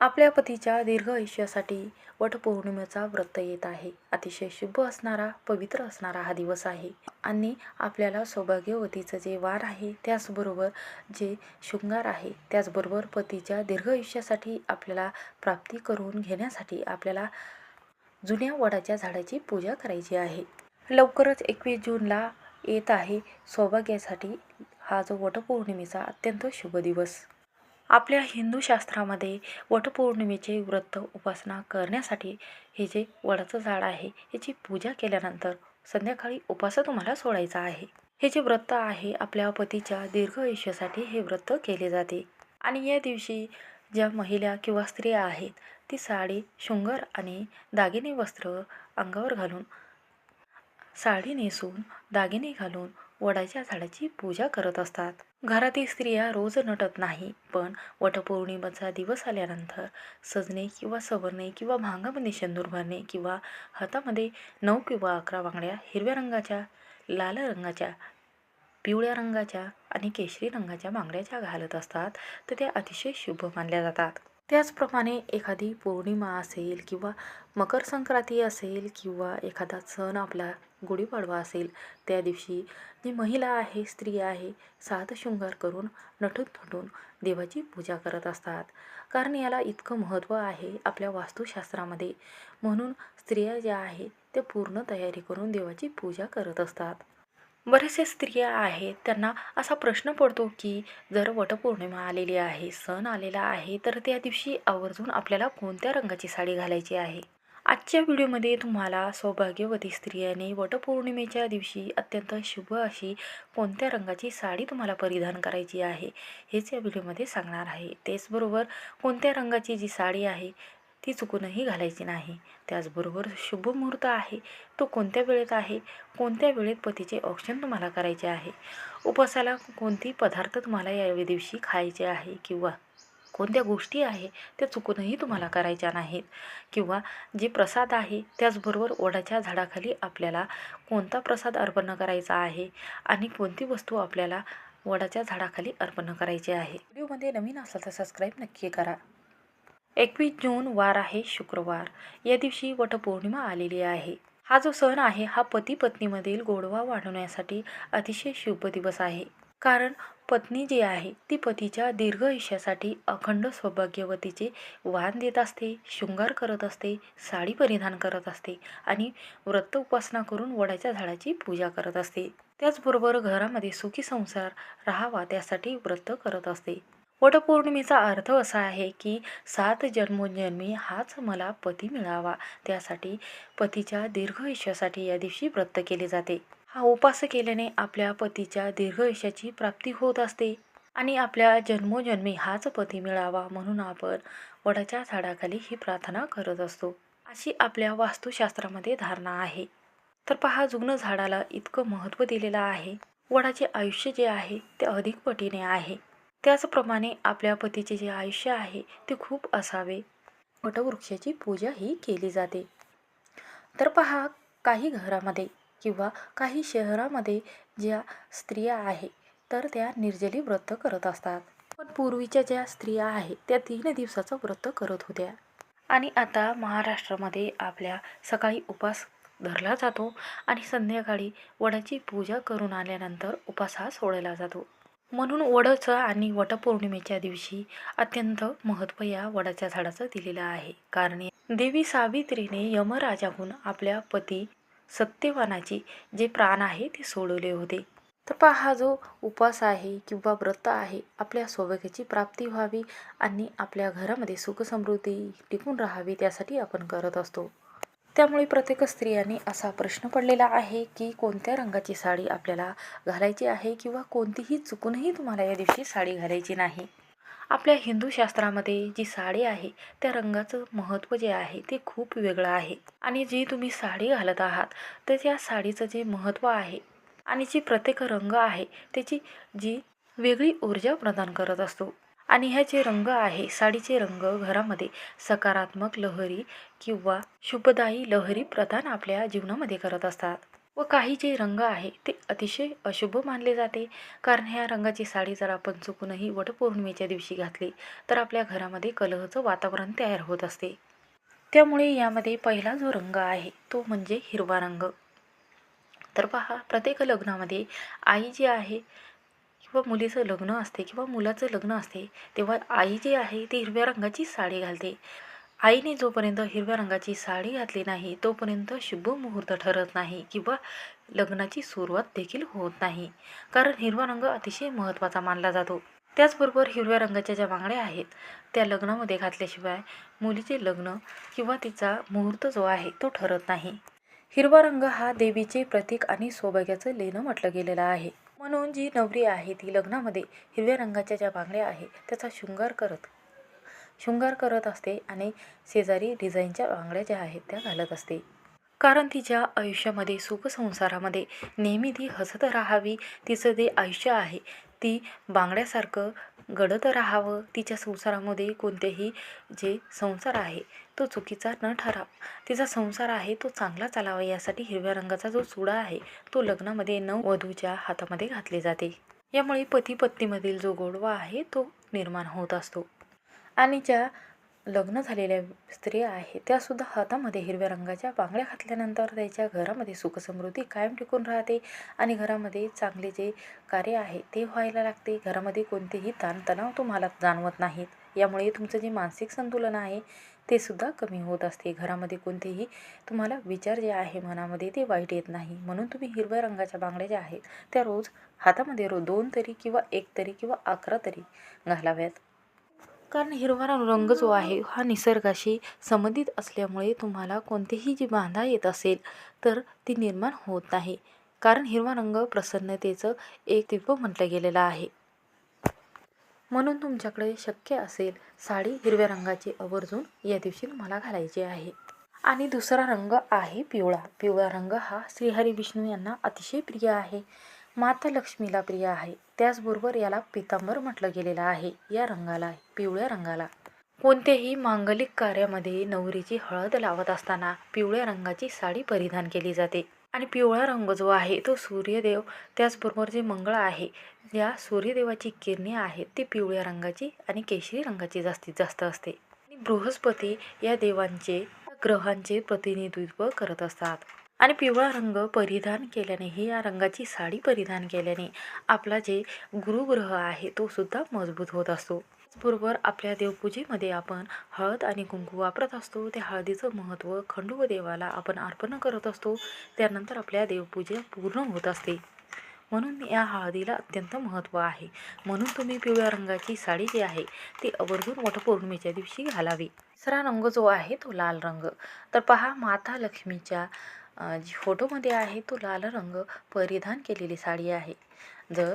आपल्या पतीच्या दीर्घ आयुष्यासाठी वटपौर्णिमेचा व्रत येत आहे. अतिशय शुभ असणारा पवित्र असणारा हा दिवस आहे. आणि आपल्याला सौभाग्यवतीचं जे वार आहे त्याचबरोबर जे शृंगार आहे त्याचबरोबर पतीच्या दीर्घ आयुष्यासाठी आपल्याला प्राप्ती करून घेण्यासाठी आपल्याला जुन्या वडाच्या झाडाची पूजा करायची आहे. लवकरच एकवीस जूनला येत आहे. सौभाग्यासाठी हा जो वटपौर्णिमेचा अत्यंत शुभ दिवस. आपल्या हिंदू शास्त्रामध्ये वटपौर्णिमेचे व्रत उपासना करण्यासाठी हे जे वडाचं झाड आहे याची पूजा केल्यानंतर संध्याकाळी उपास तुम्हाला सोडायचा आहे. हे जे व्रत आहे आपल्या पतीच्या दीर्घ आयुष्यासाठी हे व्रत केले जाते. आणि या दिवशी ज्या महिला किंवा स्त्रिया आहेत ती साडी शृंगार आणि दागिने वस्त्र अंगावर घालून साडी नेसून दागिने घालून वडाच्या झाडाची पूजा करत असतात. घरातील स्त्रिया रोज नटत नाही पण वटपौर्णिमेचा दिवस आल्यानंतर सजणे किंवा सवरणे किंवा भांगामध्ये शेंदूर भरणे किंवा हातामध्ये नऊ किंवा अकरा बांगड्या हिरव्या रंगाच्या लाल रंगाच्या पिवळ्या रंगाच्या आणि केशरी रंगाच्या मांगड्याच्या घालत असतात तर त्या अतिशय शुभ मानल्या जातात. त्याचप्रमाणे एखादी पौर्णिमा असेल किंवा मकर संक्रांती असेल किंवा एखादा सण आपला गुढीपाडवा असेल त्या दिवशी जी महिला आहे स्त्री आहे सात शृंगार करून नटून थटून देवाची पूजा करत असतात. कारण याला इतकं महत्त्व आहे आपल्या वास्तुशास्त्रामध्ये. म्हणून स्त्रिया ज्या आहेत त्या पूर्ण तयारी करून देवाची पूजा करत असतात. बरेचसे स्त्रिया आहेत त्यांना असा प्रश्न पडतो की जर वटपौर्णिमा आलेली आहे सण आलेला आहे तर त्या दिवशी आवर्जून आपल्याला कोणत्या रंगाची साडी घालायची आहे? आजच्या व्हिडिओमध्ये तुम्हाला सौभाग्यवती स्त्रियाने वटपौर्णिमेच्या दिवशी अत्यंत शुभ अशी कोणत्या रंगाची साडी तुम्हाला परिधान करायची आहे हेच या व्हिडिओमध्ये सांगणार आहे. तेचबरोबर कोणत्या रंगाची जी साडी आहे ती चुकूनही घालायची नाही. त्याचबरोबर शुभ मुहूर्त आहे तो कोणत्या वेळेत आहे कोणत्या वेळेत पतीचे औक्षण तुम्हाला करायचे आहे उपवासाला कोणती पदार्थ तुम्हाला या दिवशी खायचे आहे किंवा कोणत्या गोष्टी आहे त्या चुकूनही तुम्हाला करायच्या नाहीत. किंवा जे प्रसाद आहे त्याचबरोबर ओढाच्या झाडाखाली आपल्याला कोणता प्रसाद अर्पण करायचा आहे आणि कोणती वस्तू आपल्याला वडाच्या झाडाखाली अर्पण करायची आहे. व्हिडिओमध्ये नवीन असाल तर सबस्क्राईब नक्की करा. एकवीस जून वार आहे शुक्रवार. या दिवशी वटपौर्णिमा आलेली आहे. हा जो सण आहे हा पती पत्नीमधील गोडवा वाढवण्यासाठी अतिशय शुभ दिवस आहे. कारण पत्नी जी आहे ती पतीच्या दीर्घ आयुष्यासाठी अखंड सौभाग्यवतीचे वाण देत असते शृंगार करत असते साडी परिधान करत असते आणि व्रत उपासना करून वडाच्या झाडाची पूजा करत असते. त्याचबरोबर घरामध्ये सुखी संसार राहावा त्यासाठी व्रत करत असते. वटपौर्णिमेचा अर्थ असा आहे की सात जन्मोजन्मी हाच मला पती मिळावा त्यासाठी पतीच्या दीर्घ आयुष्यासाठी या दिवशी व्रत केले जाते. हा उपास केल्याने आपल्या पतीच्या दीर्घ आयुष्याची प्राप्ती होत असते आणि आपल्या जन्मोजन्मी हाच पती मिळावा म्हणून आपण वडाच्या झाडाखाली ही प्रार्थना करत असतो. अशी आपल्या वास्तुशास्त्रामध्ये धारणा आहे. तर पहा जुग्न झाडाला इतकं महत्त्व दिलेलं आहे. वडाचे आयुष्य जे आहे ते अधिक पटीने आहे. त्याचप्रमाणे आपल्या पतीचे जे आयुष्य आहे ते खूप असावे. वटवृक्षाची पूजा ही केली जाते. तर पहा काही घरामध्ये किंवा काही शहरामध्ये ज्या स्त्रिया आहे तर त्या निर्जली व्रत करत असतात. पण पूर्वीच्या ज्या स्त्रिया आहेत त्या तीन दिवसाचं व्रत करत होत्या. आणि आता महाराष्ट्रामध्ये आपल्या सकाळी उपास धरला जातो आणि संध्याकाळी वडाची पूजा करून आल्यानंतर उपास हा सोडला जातो. म्हणून वडाचं आणि वटपौर्णिमेच्या दिवशी अत्यंत महत्त्व या वडाच्या झाडाचं दिलेलं आहे. कारण देवी सावित्रीने यमराजाहून आपल्या पती सत्यवानाची जे प्राण आहे ते सोडवले होते. तर पहा हा जो उपवास आहे किंवा व्रत आहे आपल्या सौभाग्याची प्राप्ती व्हावी आणि आपल्या घरामध्ये सुखसमृद्धी टिकून राहावी त्यासाठी आपण करत असतो. त्यामुळे प्रत्येक स्त्रियांनी असा प्रश्न पडलेला आहे की कोणत्या रंगाची साडी आपल्याला घालायची आहे किंवा कोणतीही चुकूनही तुम्हाला या दिवशी साडी घालायची नाही. आपल्या हिंदू शास्त्रामध्ये जी साडी आहे त्या रंगाचं महत्त्व जे आहे ते खूप वेगळं आहे. आणि जी तुम्ही साडी घालत आहात तर त्या साडीचं जे महत्त्व आहे आणि जी प्रत्येक रंग आहे त्याची जी वेगळी ऊर्जा प्रदान करत असतो. आणि ह्या जे रंग आहे साडीचे रंग घरामध्ये सकारात्मक लहरी किंवा शुभदायी लहरी प्रदान आपल्या जीवनामध्ये करत असतात. व काही जे रंग आहे ते अतिशय अशुभ मानले जाते. कारण ह्या रंगाची साडी जर आपण चुकूनही वटपौर्णिमेच्या दिवशी घातली तर आपल्या घरामध्ये कलहचं वातावरण तयार होत असते. त्यामुळे यामध्ये पहिला जो रंग आहे तो म्हणजे हिरवा रंग. तर पहा प्रत्येक लग्नामध्ये आई जी आहे किंवा मुलीचं लग्न असते किंवा मुलाचं लग्न असते तेव्हा आई जी आहे ती हिरव्या रंगाची साडी घालते. आईने जोपर्यंत हिरव्या रंगाची साडी घातली नाही तोपर्यंत शुभ मुहूर्त ठरत नाही किंवा लग्नाची सुरुवात देखील होत नाही. कारण हिरवा रंग अतिशय महत्त्वाचा मानला जातो. त्याचबरोबर हिरव्या रंगाच्या ज्या बांगड्या आहेत त्या लग्नामध्ये घातल्याशिवाय मुलीचे लग्न किंवा तिचा मुहूर्त जो आहे तो ठरत नाही. हिरवा रंग हा देवीचे प्रतीक आणि सौभाग्याचं लेणं म्हटलं गेलेलं आहे. म्हणून जी नवरी आहे ती लग्नामध्ये हिरव्या रंगाच्या ज्या बांगड्या आहे त्याचा शृंगार करत शृंगार करत असते आणि शेजारी डिझाईनच्या बांगड्या ज्या आहेत त्या घालत असते. कारण तिच्या आयुष्यामध्ये सुखसंसारामध्ये नेहमी ती हसत राहावी तिचं जे आयुष्य आहे ती बांगड्यासारखं घडत राहावं तिच्या संसारामध्ये कोणतेही जे संसार आहे तो चुकीचा न ठराव. तिचा संसार आहे तो चांगला चालावा यासाठी हिरव्या रंगाचा जो चुडा आहे तो लग्नामध्ये नऊ वधूच्या हातामध्ये घातले जाते. यामुळे पती पत्नीमधील जो गोडवा आहे तो निर्माण होत असतो. आणि ज्या लग्न झालेल्या स्त्रिया आहेत त्यासुद्धा हातामध्ये हिरव्या रंगाच्या बांगड्या घातल्यानंतर त्याच्या घरामध्ये सुखसमृद्धी कायम टिकून राहते आणि घरामध्ये चांगले जे कार्य आहे ते व्हायला लागते. घरामध्ये कोणतेही ताणतणाव तुम्हाला जाणवत नाहीत. यामुळे तुमचं जे मानसिक संतुलन आहे ते सुद्धा कमी होत असते. घरामध्ये कोणतेही तुम्हाला विचार जे आहे मनामध्ये ते वाईट येत नाही. म्हणून तुम्ही हिरव्या रंगाच्या बांगड्या ज्या आहेत त्या रोज हातामध्ये रो दोन तरी किंवा एक तरी किंवा अकरा तरी घालाव्यात. कारण हिरवा रंग जो आहे हा निसर्गाशी संबंधित असल्यामुळे तुम्हाला कोणतीही जी बाधा येत असेल तर ती निर्माण होत नाही. कारण हिरवा रंग प्रसन्नतेचं एक दिव्य म्हटलं गेलेलं आहे. म्हणून तुमच्याकडे शक्य असेल साडी हिरव्या रंगाची आवर्जून या दिवशी तुम्हाला घालायची आहे. आणि दुसरा रंग आहे पिवळा. पिवळा रंग हा श्रीहरी विष्णू यांना अतिशय प्रिय आहे. माता लक्ष्मीला प्रिय आहे. त्याचबरोबर याला पितांबर म्हटलं गेलेलं आहे. या रंगाला पिवळ्या रंगाला. कोणत्याही मांगलिक कार्यामध्ये नवरीची हळद लावत असताना पिवळ्या रंगाची साडी परिधान केली जाते. आणि पिवळा रंग जो आहे तो सूर्यदेव त्याचबरोबर जे मंगळ आहे या सूर्यदेवाची किरणे आहेत ती पिवळ्या रंगाची आणि केशरी रंगाची जास्तीत जास्त असते. आणि बृहस्पती या देवांचे ग्रहांचे प्रतिनिधित्व करत असतात. आणि पिवळा रंग परिधान केल्याने ही या रंगाची साडी परिधान केल्याने आपला जे गुरुग्रह आहे तो सुद्धा मजबूत होत असतो. त्याचबरोबर आपल्या देवपूजेमध्ये आपण हळद आणि कुंकू वापरत असतो. त्या हळदीचं महत्त्व खंडू व देवाला आपण अर्पण करत असतो. त्यानंतर आपल्या देवपूजा पूर्ण होत असते. म्हणून या हळदीला अत्यंत महत्त्व आहे. म्हणून तुम्ही पिवळ्या रंगाची साडी जी आहे ती आवर्जून वटपौर्णिमेच्या दिवशी घालावी. तिसरा रंग जो आहे तो लाल रंग. तर पहा माता लक्ष्मीच्या जी फोटोमध्ये आहे तो लाल रंग परिधान केलेली साडी आहे. जर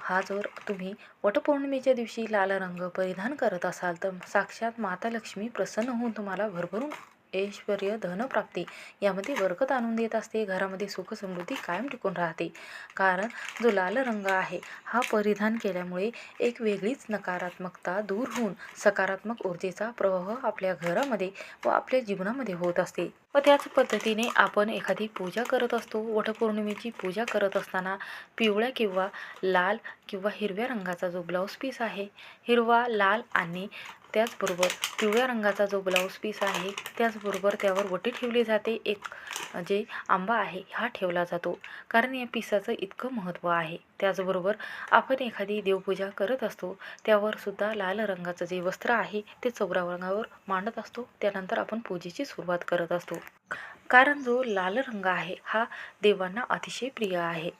हा जर तुम्ही वटपौर्णिमेच्या दिवशी लाल रंग परिधान करत असाल तर साक्षात माता लक्ष्मी प्रसन्न होऊन तुम्हाला भरभरून ऐश्वर्य धनप्राप्ती यामध्ये बरकत आणून देत असते. घरामध्ये सुख समृद्धी कायम टिकून राहते. कारण जो लाल रंग आहे हा परिधान केल्यामुळे एक वेगळीच नकारात्मकता दूर होऊन सकारात्मक ऊर्जेचा प्रवाह आपल्या घरामध्ये व आपल्या जीवनामध्ये होत असते. व त्याच पद्धतीने आपण एखादी पूजा करत असतो. वटपौर्णिमेची पूजा करत असताना पिवळ्या किंवा लाल किंवा हिरव्या रंगाचा जो ब्लाऊज पीस आहे हिरवा लाल आणि त्याचबरोबर पिवळ्या रंगाचा जो ब्लाऊज पीस आहे त्याचबरोबर त्यावर वटी ठेवली जाते. एक जे आंबा आहे हा ठेवला जातो. कारण या पिसाचं इतकं महत्त्व आहे. त्याचबरोबर आपण एखादी देवपूजा करत असतो त्यावर सुद्धा लाल रंगाचं जे वस्त्र आहे ते चौरा रंगावर मांडत असतो. त्यानंतर आपण पूजेची सुरुवात करत असतो. कारण जो लाल रंग आहे हा देवांना अतिशय प्रिय आहे.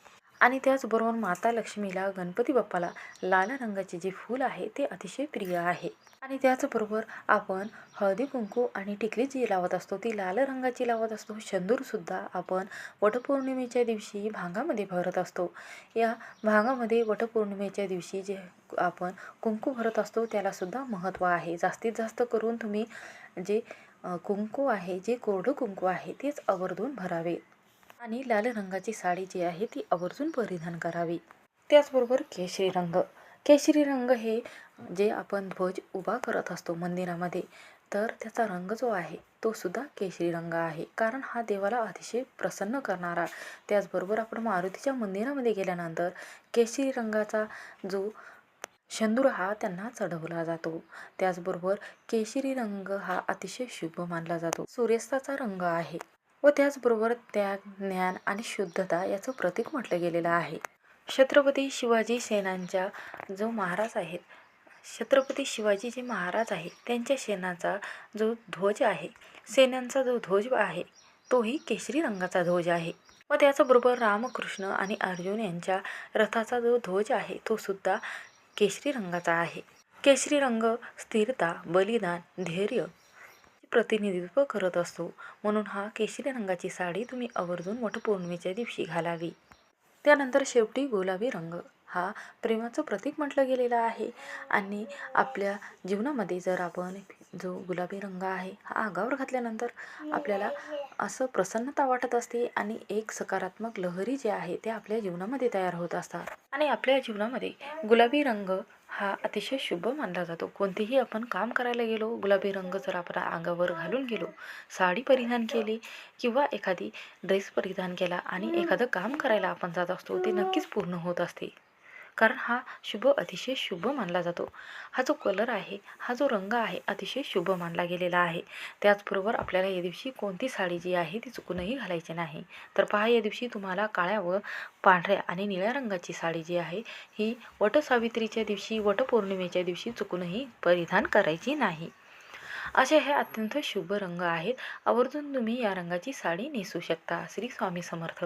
आणि त्याचबरोबर माता लक्ष्मीला गणपती बाप्पाला लाल रंगाचे जे फूल आहे ते अतिशय प्रिय आहे. आणि त्याचबरोबर आपण हळदी कुंकू आणि टिकली जी लावत असतो ती लाल रंगाची लावत असतो. शंदूरसुद्धा आपण वटपौर्णिमेच्या दिवशी भांगामध्ये भरत असतो. या भांगामध्ये वटपौर्णिमेच्या दिवशी जे आपण कुंकू भरत असतो त्यालासुद्धा महत्त्व आहे. जास्तीत जास्त करून तुम्ही जे कुंकू आहे जे कोरडं कुंकू आहे तेच आवर्जून भरावे. आणि लाल रंगाची साडी जी आहे ती आवर्जून परिधान करावी. त्याचबरोबर केशरी रंग. केशरी रंग हे जे आपण ध्वज उभा करत असतो मंदिरामध्ये तर त्याचा रंग जो आहे तो सुद्धा केशरी रंग आहे. कारण हा देवाला अतिशय प्रसन्न करणारा. त्याचबरोबर आपण मारुतीच्या मंदिरामध्ये गेल्यानंतर केशरी रंगाचा जो शेंदूर हा त्यांना चढवला जातो. त्याचबरोबर केशरी रंग हा अतिशय शुभ मानला जातो. सूर्यास्ताचा रंग आहे. व त्याचबरोबर त्याग ज्ञान आणि शुद्धता याचं प्रतीक म्हटलं गेलेलं आहे. छत्रपती शिवाजी सेनांच्या जो महाराज आहेत छत्रपती शिवाजी जे महाराज आहेत त्यांच्या सेनाचा जो ध्वज आहे सेनांचा जो ध्वज आहे तोही केशरी रंगाचा ध्वज आहे. व त्याचबरोबर रामकृष्ण आणि अर्जुन यांच्या रथाचा जो ध्वज आहे तो सुद्धा केशरी रंगाचा आहे. केशरी रंग स्थिरता बलिदान धैर्य प्रतिनिधित्व करत असतो. म्हणून हा केशरी रंगाची साडी तुम्ही आवर्जून वटपौर्णिमेच्या दिवशी घालावी. त्यानंतर शेवटी गुलाबी रंग. हा प्रेमाचं प्रतीक म्हटलं गेलेलं आहे. आणि आपल्या जीवनामध्ये जर आपण जो गुलाबी रंग आहे हा अंगावर घातल्यानंतर आपल्याला असं प्रसन्नता वाटत असते आणि एक सकारात्मक लहरी जे आहे ते आपल्या जीवनामध्ये तयार होत असतात. आणि आपल्या जीवनामध्ये गुलाबी रंग हा अतिशय शुभ मानला जातो. कोणतेही आपण काम करायला गेलो गुलाबी रंग जर आपण अंगावर घालून गेलो साडी परिधान केली किंवा एखादी ड्रेस परिधान केला आणि एखादं काम करायला आपण जात असतो ते नक्कीच पूर्ण होत असते. कारण हा शुभ अतिशय शुभ मानला जातो. हा जो कलर आहे हा जो रंग आहे अतिशय शुभ मानला गेलेला आहे. त्याचबरोबर आपल्याला या दिवशी कोणती साडी जी आहे ती चुकूनही घालायची नाही. तर पहा या दिवशी तुम्हाला काळ्या व पांढऱ्या आणि निळ्या रंगाची साडी जी आहे ही वटसावित्रीच्या दिवशी वटपौर्णिमेच्या दिवशी चुकूनही परिधान करायची नाही. असे हे अत्यंत शुभ रंग आहेत. आवर्जून तुम्ही या रंगाची साडी नेसू शकता. श्री स्वामी समर्थ.